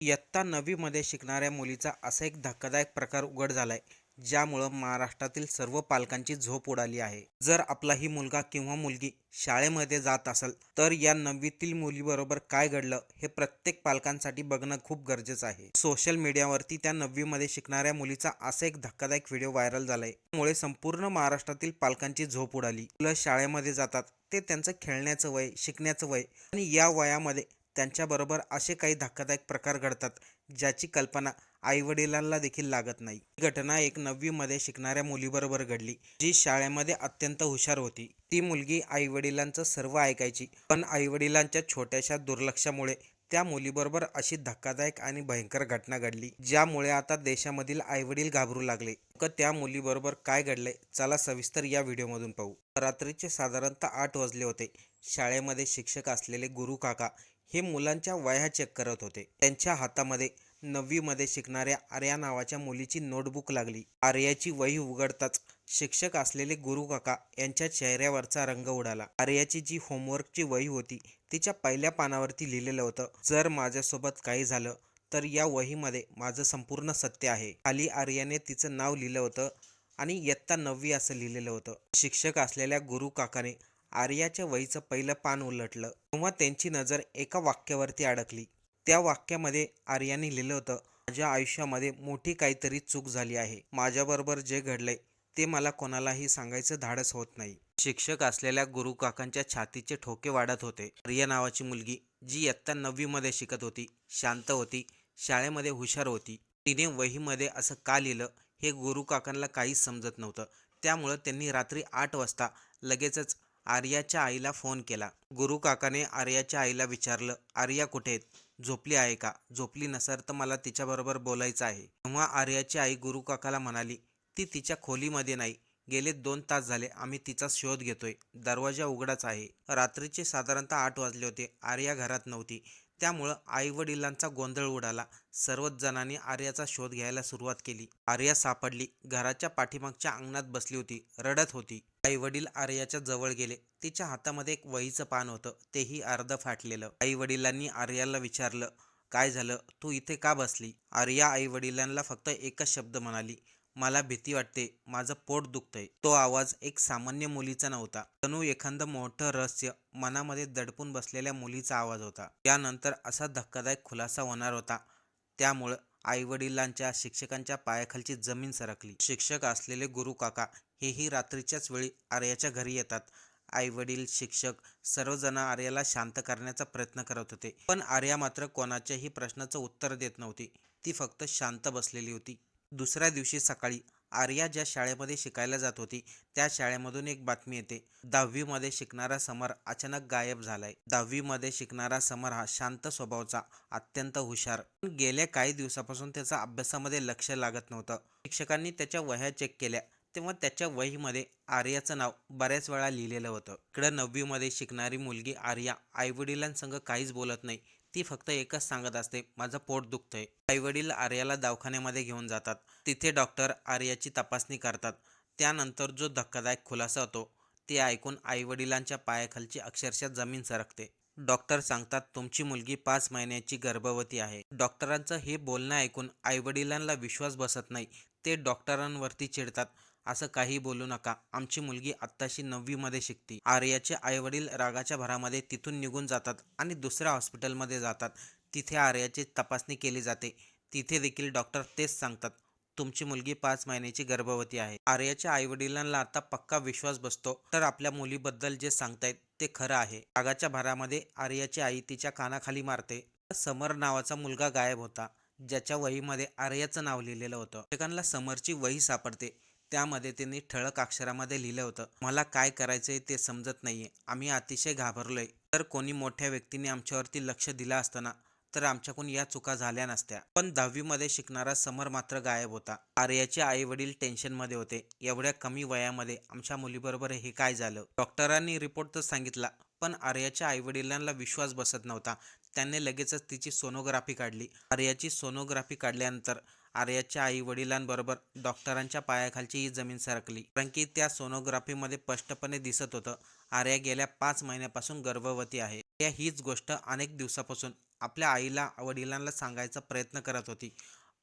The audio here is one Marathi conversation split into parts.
इयत्ता नववीमध्ये शिकणाऱ्या मुलीचा असा एक धक्कादायक प्रकार उघड झालाय ज्यामुळं महाराष्ट्रातील सर्व पालकांची झोप उडाली आहे. जर आपला ही मुलगा किंवा मुलगी शाळेमध्ये जात असेल तर या नववीतील मुलीबरोबर काय घडलं हे प्रत्येक पालकांसाठी बघणं खूप गरजेचं आहे. सोशल मीडियावरती त्या नववीमध्ये शिकणाऱ्या मुलीचा असा एक धक्कादायक व्हिडिओ व्हायरल झालाय त्यामुळे संपूर्ण महाराष्ट्रातील पालकांची झोप उडाली. मुलं शाळेमध्ये जातात ते त्यांचं खेळण्याचं वय शिकण्याचं वय आणि या वयामध्ये त्यांच्याबरोबर असे काही धक्कादायक प्रकार घडतात ज्याची कल्पना आईवडिलांना देखील लागत नाही. ही घटना एक नववीमध्ये शिकणाऱ्या मुलीबरोबर घडली जी शाळेमध्ये अत्यंत हुशार होती. ती मुलगी आईवडिलांचं सर्व ऐकायची पण आईवडिलांच्या छोट्याशा दुर्लक्षामुळे त्या मुलीबरोबर अशी धक्कादायक आणि भयंकर घटना घडली ज्यामुळे आता देशामधील आईवडील घाबरू लागले. त्या मुलीबरोबर काय घडले चला सविस्तर या व्हिडिओमधून पाहू. रात्रीचे साधारणतः आठ वाजले होते. शाळेमध्ये शिक्षक असलेले गुरु काका हे मुलांच्या वह्या चेक करत होते. त्यांच्या हातामध्ये नववीमध्ये शिकणाऱ्या आर्या नावाच्या मुलीची नोटबुक लागली. आर्याची वही उघडताच शिक्षक असलेले गुरु काका यांच्या चेहऱ्यावरचा रंग उडाला. आर्याची जी होमवर्कची वही होती तिच्या पहिल्या पानावरती लिहिलेलं होतं जर माझ्यासोबत काही झालं तर या वहीमध्ये माझं संपूर्ण सत्य आहे. खाली आर्याने तिचं नाव लिहिलं होतं आणि इयत्ता नववी असं लिहिलेलं होतं. शिक्षक असलेल्या गुरु काकाने आर्याच्या वहीचं पहिलं पान उलटलं. तेव्हा त्यांची नजर एका वाक्यावरती अडकली. त्या वाक्यामध्ये आर्याने लिहिलं होतं माझ्या आयुष्यामध्ये मोठी काहीतरी चूक झाली आहे. माझ्याबरोबर जे घडलंय ते मला कोणालाही सांगायचं धाडस होत नाही. शिक्षक असलेल्या गुरु काकांच्या छातीचे ठोके वाढत होते. आर्या नावाची मुलगी जी इयत्ता नववीमध्ये शिकत होती शांत होती शाळेमध्ये हुशार होती. तिने वहीमध्ये असं का लिहिलं हे गुरु काकांना काहीच समजत नव्हतं. त्यामुळं त्यांनी रात्री आठ वाजता लगेचच आर्याच्या आईला फोन केला. गुरु काकाने आर्याच्या आईला विचारलं आर्या कुठे झोपली आहे का? झोपली नसेल तर मला तिच्याबरोबर बोलायचं आहे. तेव्हा आर्याची आई गुरु काकाला म्हणाली ती तिच्या खोलीमध्ये नाही. गेले दोन तास झाले आम्ही तिचा शोध घेतोय. दरवाजा उघडाच आहे. रात्रीचे साधारणतः आठ वाजले होते. आर्या घरात नव्हती. त्यामुळं आईवडिलांचा गोंधळ उडाला. सर्वच जणांनी आर्याचा शोध घ्यायला सुरुवात केली. आर्या सापडली. घराच्या पाठीमागच्या अंगणात बसली होती. रडत होती. आई वडील आर्याच्या जवळ गेले. तिच्या हातामध्ये एक वहीचं पान होतं. तेही अर्ध फाटलेलं. आई वडिलांनी आर्याला विचारलं काय झालं? तू इथे का बसली? आर्या आई वडिलांना फक्त एकच शब्द म्हणाली मला भीती वाटते. माझं पोट दुखतंय. तो आवाज एक सामान्य मुलीचा नव्हता. तणू एखादं मोठं रहस्य मनामध्ये दडपून बसलेल्या मुलीचा आवाज होता. त्यानंतर असा धक्कादायक खुलासा होणार होता. त्यामुळं आईवडिलांच्या शिक्षकांच्या पायाखालची जमीन सरकली. शिक्षक असलेले गुरु काका हेही रात्रीच्याच वेळी आर्याच्या घरी येतात. आईवडील शिक्षक सर्वजण आर्याला शांत करण्याचा प्रयत्न करत होते. पण आर्या मात्र कोणाच्याही प्रश्नाचं उत्तर देत नव्हती. ती फक्त शांत बसलेली होती. दुसऱ्या दिवशी सकाळी आर्या ज्या शाळेमध्ये शिकायला जात होती त्या शाळेमधून एक बातमी येते. दहावीमध्ये शिकणारा समर अचानक गायब झालाय. दहावीमध्ये शिकणारा समर हा शांत स्वभावाचा अत्यंत हुशार. पण गेल्या काही दिवसापासून त्याचा अभ्यासामध्ये लक्ष लागत नव्हतं. शिक्षकांनी त्याच्या वह्या चेक केल्या. तेव्हा त्याच्या वहीमध्ये आर्याचं नाव बऱ्याच वेळा लिहिलेलं होतं. इकडं नववीमध्ये शिकणारी मुलगी आर्या आईवडिलांसंग काहीच बोलत नाही. ती फक्त एकच सांगत असते माझं पोट दुखतंय. आईवडील आर्याला दवाखान्यामध्ये घेऊन जातात. तिथे डॉक्टर आर्याची तपासणी करतात. त्यानंतर जो धक्कादायक खुलासा होतो ते ऐकून आईवडिलांच्या पायाखालची अक्षरशः जमीन सरकते. डॉक्टर सांगतात तुमची मुलगी पाच महिन्याची गर्भवती आहे. डॉक्टरांचं हे बोलणं ऐकून आईवडिलांना विश्वास बसत नाही. ते डॉक्टरांवरती चिडतात. असं काही बोलू नका. आमची मुलगी आत्ताशी नववीमध्ये शिकते. आर्याचे आईवडील रागाच्या भरामध्ये तिथून निघून जातात आणि दुसऱ्या हॉस्पिटलमध्ये जातात. तिथे आर्याची तपासणी केली जाते. तिथे देखील डॉक्टर तेच सांगतात. तुमची मुलगी पाच महिन्याची गर्भवती आहे. आर्याच्या आईवडिलांना आता पक्का विश्वास बसतो. तर आपल्या मुलीबद्दल जे सांगतायत ते खरं आहे. रागाच्या भरामध्ये आर्याची आई तिच्या कानाखाली मारते. समर नावाचा मुलगा गायब होता. ज्याच्या वहीमध्ये आर्याचं नाव लिहिलेलं होतं. शिक्षकांना समरची वही सापडते. त्यामध्ये त्यांनी ठळक अक्षरामध्ये लिहिलं होतं. मला काय करायचंय ते समजत नाहीये. आम्ही अतिशय घाबरलोय. तर कोणी मोठ्या व्यक्तीने आमच्यावरती लक्ष दिलं असताना तर आमच्याकडून या चुका झाल्या नसत्या. पण दहावीमध्ये शिकणारा समर मात्र गायब होता. आर्याचे आई वडील टेन्शनमध्ये होते. एवढ्या कमी वयामध्ये आमच्या मुलीबरोबर हे काय झालं? डॉक्टरांनी रिपोर्ट तर सांगितला पण आर्याच्या आई वडिलांना विश्वास बसत नव्हता. त्यांनी लगेचच तिची सोनोग्राफी काढली. आर्याची सोनोग्राफी काढल्यानंतर आर्याच्या आई वडिलांबरोबर डॉक्टरांच्या पायाखालची ही जमीन सरकली. कारण की त्या सोनोग्राफीमध्ये स्पष्टपणे दिसत होतं आर्या गेल्या पाच महिन्यापासून गर्भवती आहे. या हीच गोष्ट अनेक दिवसापासून आपल्या आईला वडिलांना सांगायचा प्रयत्न करत होती.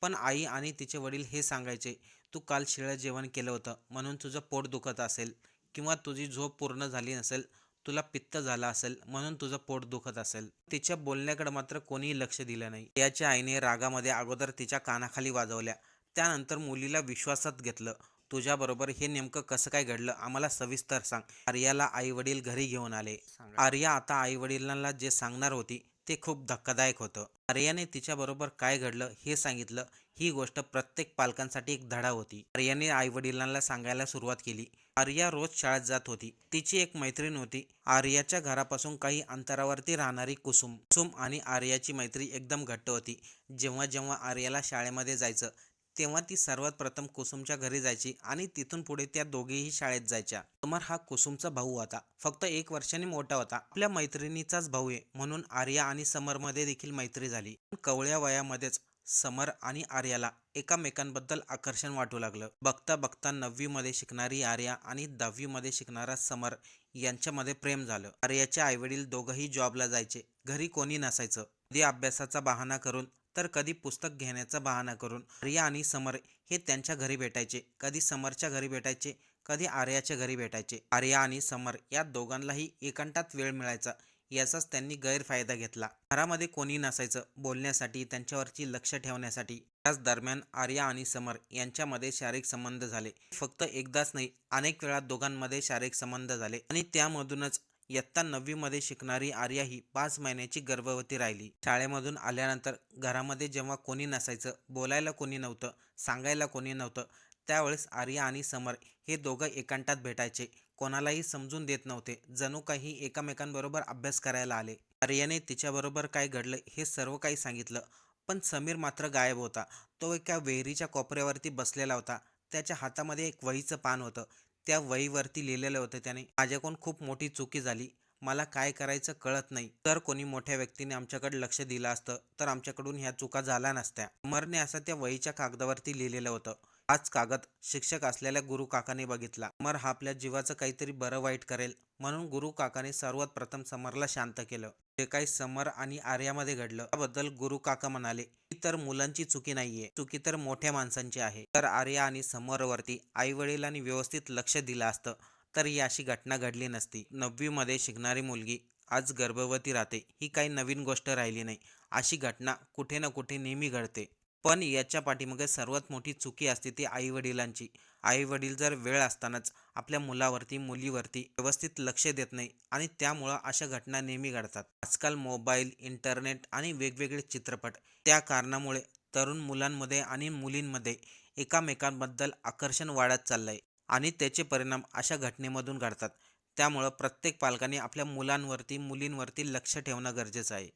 पण आई आणि तिचे वडील हे सांगायचे तू काल शिळं जेवण केलं होतं म्हणून तुझं पोट दुखत असेल किंवा तुझी झोप पूर्ण झाली नसेल तुला पित्त झालं असेल म्हणून तुझं पोट दुखत असेल. तिच्या बोलण्याकडे मात्र कोणीही लक्ष दिलं नाही. याच्या आईने रागामध्ये अगोदर तिच्या कानाखाली वाजवल्या. त्यानंतर मुलीला विश्वासात घेतलं. तुझ्याबरोबर हे नेमकं कसं काय घडलं आम्हाला सविस्तर सांग. आर्याला आई वडील घरी घेऊन आले. आर्या आता आई वडिलांना जे सांगणार होती ते खूप धक्कादायक होतं. आर्याने तिच्याबरोबर काय घडलं हे सांगितलं. ही गोष्ट प्रत्येक पालकांसाठी एक धडा होती. आर्याने आई वडिलांना सांगायला सुरुवात केली. आर्या रोज शाळेत जात होती. तिची एक मैत्रीण होती. आर्याच्या घरापासून काही अंतरावरती राहणारी कुसुम. कुसुम आणि आर्याची मैत्री एकदम घट्ट होती. जेव्हा जेव्हा आर्याला शाळेमध्ये जायचं तेव्हा ती सर्वात प्रथम कुसुमच्या घरी जायची आणि तिथून पुढे त्या दोघेही शाळेत जायच्या. समर हा कुसुमचा भाऊ होता. फक्त एक वर्षाने मोठा होता. आपल्या मैत्रिणीचाच भाऊ आहे म्हणून आर्या आणि समरमध्ये देखील मैत्री झाली. कवळ्या वयामध्येच समर आणि आर्याला एकामेकांबद्दल आकर्षण वाटू लागलं. बघता बघता नववीमध्ये शिकणारी आर्या आणि दहावीमध्ये शिकणारा समर यांच्यामध्ये प्रेम झालं. आर्याचे आईवडील दोघंही जॉबला जायचे. घरी कोणी नसायचं. कधी अभ्यासाचा बहाणा करून तर कधी पुस्तक घेण्याचा बहाणा करून आर्या आणि समर हे त्यांच्या घरी भेटायचे कधी समरच्या घरी भेटायचे कधी आर्याच्या घरी भेटायचे. आर्या आणि समर या दोघांनाही एकांतात वेळ मिळायचा याचाच त्यांनी गैरफायदा घेतला. घरामध्ये कोणी नसायचं बोलण्यासाठी त्यांच्यावरची लक्ष ठेवण्यासाठी. त्याच दरम्यान आर्या आणि समर यांच्यामध्ये शारीरिक संबंध झाले. फक्त एकदाच नाही अनेक वेळा दोघांमध्ये शारीरिक संबंध झाले आणि त्यामधूनच इयत्ता नववीमध्ये शिकणारी आर्या ही पाच महिन्याची गर्भवती राहिली. शाळेमधून आल्यानंतर घरामध्ये जेव्हा कोणी नसायचं बोलायला कोणी नव्हतं सांगायला कोणी नव्हतं त्यावेळेस आर्या आणि समर हे दोघं एकांतात भेटायचे. कोणालाही समजून देत नव्हते. जणू काही एकमेकांबरोबर अभ्यास करायला आले. आर्याने तिच्याबरोबर काय घडलं हे सर्व काही सांगितलं पण समीर मात्र गायब होता. तो एका विहिरीच्या कोपऱ्यावरती बसलेला होता. त्याच्या हातामध्ये एक वहीचं पान होतं. त्या वहीवरती लिहिलेलं होतं त्याने माझ्याकडून खूप मोठी चुकी झाली. मला काय करायचं कळत नाही. तर कोणी मोठ्या व्यक्तीने आमच्याकडे लक्ष दिलं असतं तर आमच्याकडून ह्या चुका झाल्या नसत्या. अमरने असं त्या वहीच्या कागदावरती लिहिलेलं होतं. आज कागद शिक्षक असलेल्या गुरु काकाने बघितला. समर हा आपल्या जीवाचं काहीतरी बरं वाईट करेल. म्हणून गुरु काकाने सर्वात प्रथम समरला शांत केलं. जे काही समर आणि आर्यामध्ये घडलं त्याबद्दल गुरु काका म्हणाले ही तर मुलांची चुकी नाहीये. चुकी तर मोठ्या माणसांची आहे. तर आर्या आणि समरवरती आई वडिलांनी व्यवस्थित लक्ष दिलं असतं तर ही अशी घटना घडली नसती. नववीमध्ये शिकणारी मुलगी आज गर्भवती राहते. ही काही नवीन गोष्ट राहिली नाही. अशी घटना कुठे ना कुठे नेहमी घडते. पण याच्या पाठीमागे सर्वात मोठी चुकी असते ती आई वडिलांची आई वडील जर वेळ असतानाच आपल्या मुलावरती मुलीवरती व्यवस्थित लक्ष देत नाही आणि त्यामुळं अशा घटना नेहमी घडतात. आजकाल मोबाईल इंटरनेट आणि वेगवेगळे चित्रपट त्या कारणामुळे तरुण मुलांमध्ये आणि मुलींमध्ये एकामेकांबद्दल आकर्षण वाढत चाललंय आणि त्याचे परिणाम अशा घटनेमधून घडतात. त्यामुळं प्रत्येक पालकाने आपल्या मुलांवरती मुलींवरती लक्ष ठेवणं गरजेचं आहे.